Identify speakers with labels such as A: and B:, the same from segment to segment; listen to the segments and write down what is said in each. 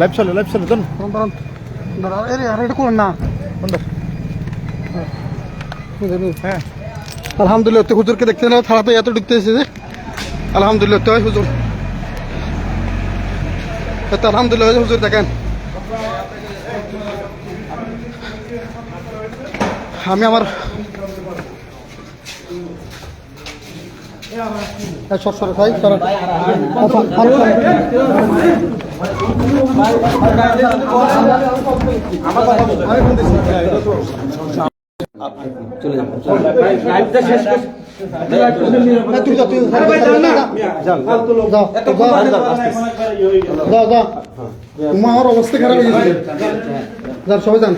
A: Live চলে live চলে দন। বন্ধ। হ্যাঁ।
B: আলহামদুলিল্লাহ তো হুজুরকে দেখতে না থানাতে এত ঢুকতে এসেছে। আলহামদুলিল্লাহ তো হুজুর। তো আলহামদুলিল্লাহ হুজুর দেখেন। আমি আমার সর সর ভাই সর তোমার অবস্থা খারাপ হয়ে গেছে যান সবাই যান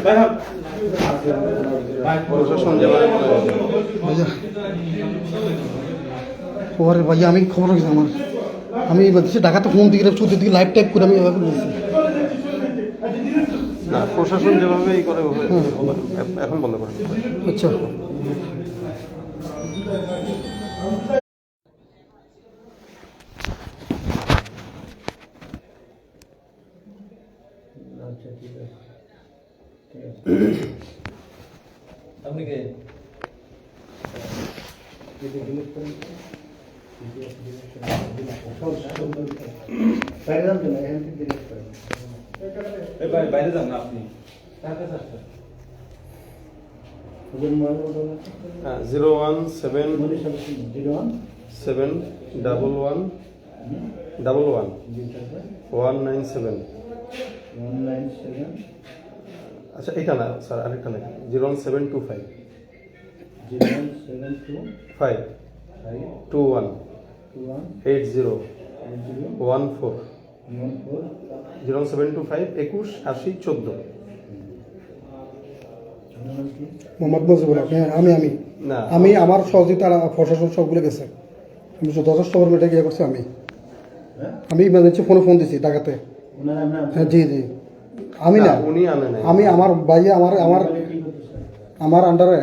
B: ভাইয়া আমি খবর রাখছি আমার আমি বলছি ঢাকাতে ফোন দিকে চৌদ্দ দিকে লাইভ টাইপ করে আমি এভাবে বলছি।
C: না প্রশাসন যেভাবে ই করে এখন বন্ধ করে দিতে হবে।
B: আচ্ছা
C: হ্যাঁ zero one seven seven double one double one one nine seven আচ্ছা এটা না স্যার আরেকটা লেখা zero one seven two five five two one eight zero one four zero seven two five একুশ আশি চোদ্দ।
B: মোহাম্মদ মজিবুল হক হ্যাঁ আমি আমি। আমি আমার সহযোগিতা প্রশাসন সবগুলো গেছে। আমি যথেষ্ট করে মেটে গিয়ে করছি আমি। আমি ইমার্জেন্সি ফোনে ফোন দিছি ঢাকাতে। হ্যাঁ জি জি। আমি না
C: উনি
B: আমি আমার ভাইয়া আমার আমার আমার আন্ডারে